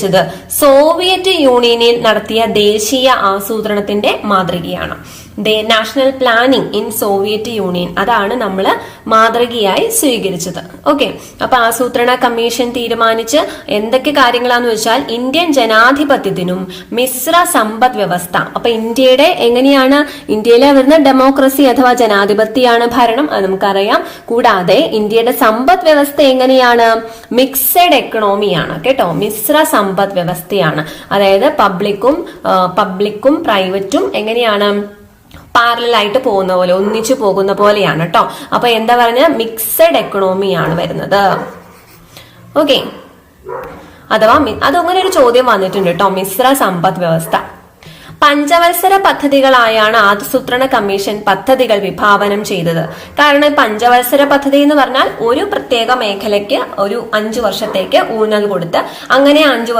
സ്വീകരിച്ചത് സോവിയറ്റ് യൂണിയനിൽ നടത്തിയ ദേശീയ ആസൂത്രണത്തിന്റെ മാതൃകയാണ്. National planning in Soviet Union അതാണ് നമ്മൾ മാതൃകയായി സ്വീകരിച്ചത്. ഓക്കെ അപ്പൊ ആസൂത്രണ കമ്മീഷൻ തീരുമാനിച്ച് എന്തൊക്കെ കാര്യങ്ങളാന്ന് വെച്ചാൽ ഇന്ത്യൻ ജനാധിപത്യത്തിനും മിശ്ര സമ്പദ് വ്യവസ്ഥ. അപ്പൊ ഇന്ത്യയുടെ എങ്ങനെയാണ്? ഇന്ത്യയിലെ വരുന്ന ഡെമോക്രസി അഥവാ ജനാധിപത്യമാണ് ഭരണം അത് നമുക്കറിയാം. കൂടാതെ ഇന്ത്യയുടെ സമ്പദ് വ്യവസ്ഥ എങ്ങനെയാണ്? മിക്സഡ് എക്കണോമിയാണ് കേട്ടോ. മിശ്ര സമ്പദ് വ്യവസ്ഥയാണ്. അതായത് പബ്ലിക്കും പബ്ലിക്കും പ്രൈവറ്റും എങ്ങനെയാണ്? പാരലായിട്ട് പോകുന്ന പോലെ ഒന്നിച്ചു പോകുന്ന പോലെയാണ് കേട്ടോ അപ്പൊ എന്താ പറഞ്ഞ? മിക്സഡ് എക്കണോമിയാണ് വരുന്നത്. ഓക്കെ അഥവാ അതങ്ങനെ ഒരു ചോദ്യം വന്നിട്ടുണ്ട് കേട്ടോ മിശ്ര സമ്പദ് വ്യവസ്ഥ. പഞ്ചവത്സര പദ്ധതികളായാണ് ആസൂത്രണ കമ്മീഷൻ പദ്ധതികൾ വിഭാവനം ചെയ്തത്. കാരണം പഞ്ചവത്സര പദ്ധതി എന്ന് പറഞ്ഞാൽ ഒരു പ്രത്യേക മേഖലയ്ക്ക് ഒരു അഞ്ചു വർഷത്തേക്ക് ഊന്നൽ കൊടുത്ത് അങ്ങനെ അഞ്ചു